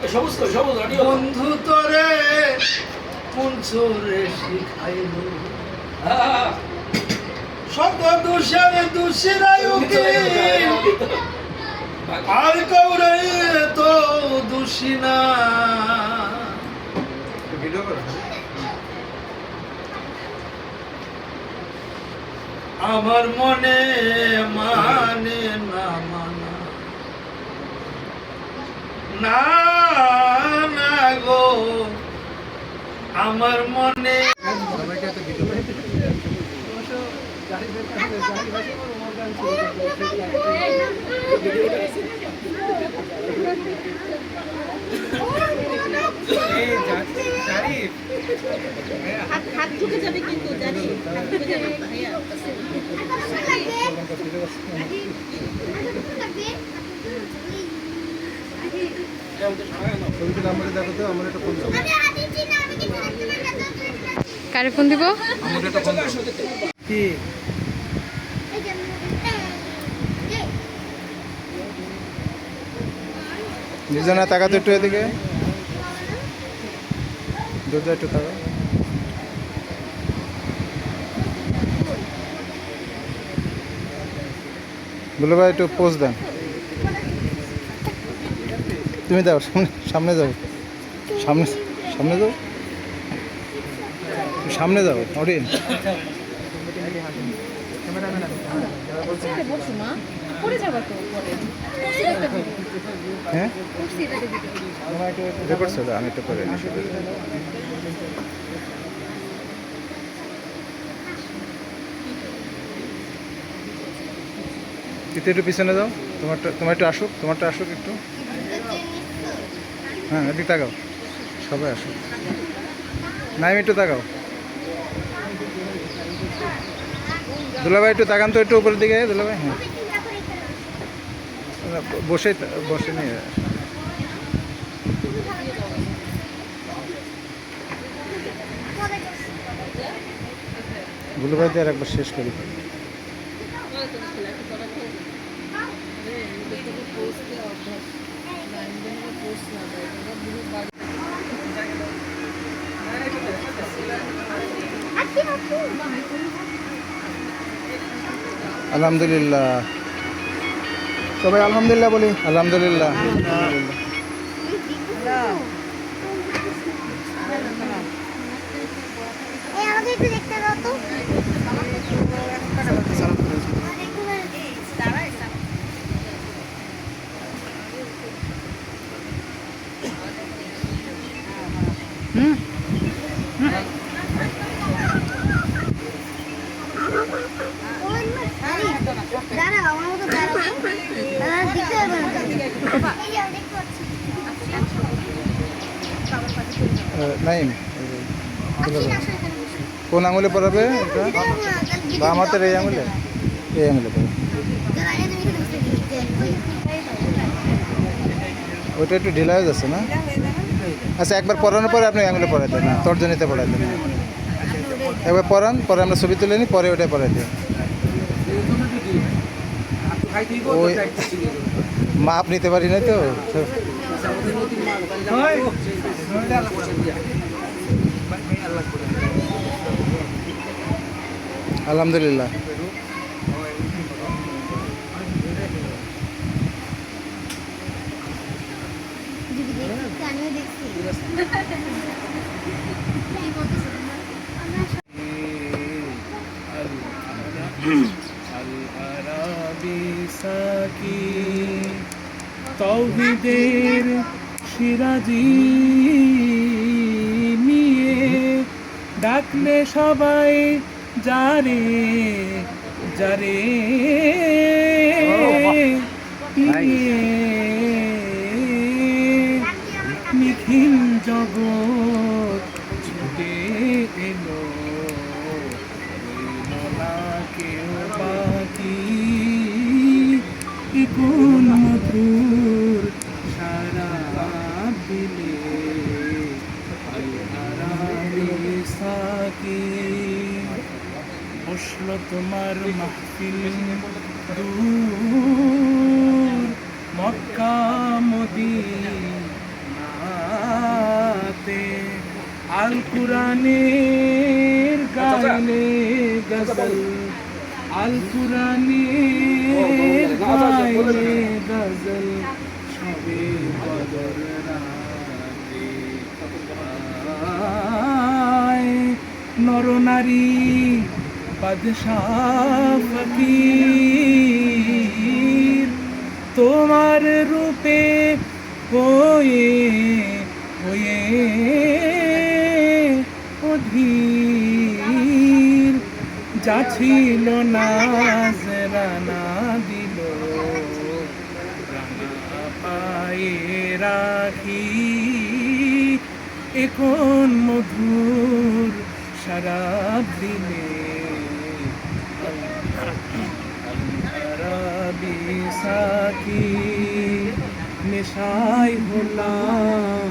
বন্ধু তোরে কোন চোরে শিখাইল? শত দোষের দোষীরাই উকিল। আর কৌরে তো দোষী না। আমার মনে মানে না মানা না গো আমার মনে হাত হাত ঢুকে যাবে কিন্তু জানি হাত ঢুকে যাবে। ভাইয়া। কারে ফোন দিব? কি? তাকাতো একটু এদিকে। দুজন একটু তাকা বলো ভাই, একটু পোজ দেন। তুমি দাও, সামনে সামনে যাও। সামনে সামনে যাও। সামনে যাও পরে হ্যাঁ? আমি। একটু একটু পিছনে যাও। তোমারটা তোমার একটু আসুক, তোমারটা আসুক একটু। হ্যাঁ এদিকে তাকাও। সবাই আসুক। নাইম, একটু তাকাও। দুলাভাই, একটু তাকান তো, একটু উপরের দিকে। দুলাভাই হ্যাঁ। বসে বসে নিয়ে দুলাভাই দিয়ে আর একবার শেষ করি আলহামদুলিল্লাহ। সবাই আলহামদুলিল্লাহ বলি। আলহামদুলিল্লাহ। আমাকে একটু দেখতে দাও তো দাঁড়াও আমার মতো দাঁড়াও দাঁড়াও দিতে হবে না এই যে আমি দেখতে পাচ্ছি আহ, কোন আঙুলে পড়াবে? বা আমাদের এই আঙুলে? এই আঙুলে পড়াবে ওইটা একটু ঢিলা হয়ে যাচ্ছে না? আচ্ছা একবার পড়ানোর পরে আপনি আঙুলে পড়াই দেন, তর্জনীতে পড়াই দেন। একবার পড়ান, পরে আমরা ছবি তুলে নিই, পরে ওটাই পড়াই দিই। মাপ নিতে পারি না তো? আলহামদুলিল্লাহ। দেখছি। তৌহিদের সিরাজি নিয়ে ডাকলে সবাই জারে জারে ইয়ে, কোন মধুর সারা দিলে সাকি বসল তোমার মাহফিল দূর মক্কা মদিনা আল কুরানের গাইলে গজল আল কুরানের গজল সবে বদর রাতে আয় নরনারী বাদশাহ তোমার রূপে হয়ে হয়ে অধীর। যা ছিল নাজরানা দিল রানা পায়ে রাখি। এখন মধুর দিলে? আরবি সাকি নেশাই হলাম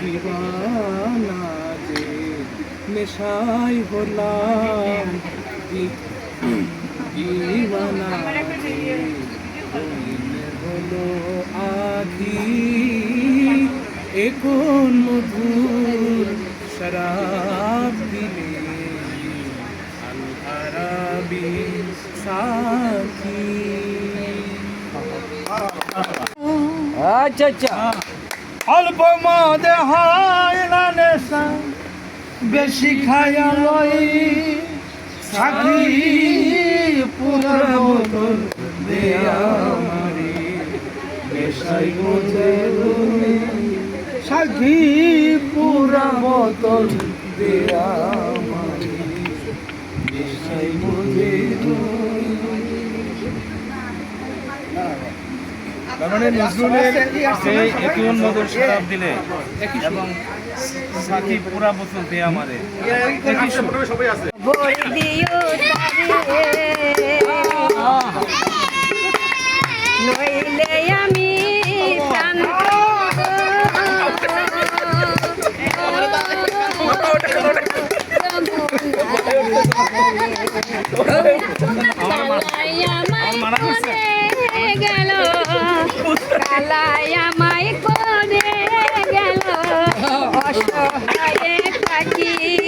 দিওয়ানা যে। নেশাই হলাম দি- এখন মধুর শরাব দিলে আল আরাবি আচ্ছা আচ্ছা। অল্প মদে হয় না নেশা বেশি খায়া লই সাকি পুরা বোতল দেয়া মারি। নেশাই বোঝে সাকি পুরা বোতল দেয়া মানে। নজরুলের মধুর শরাব দিলে এবং পুরা বোতল দিয়ে আমারে। গেল কালাই আমায় করে গেল অসহায় থাকি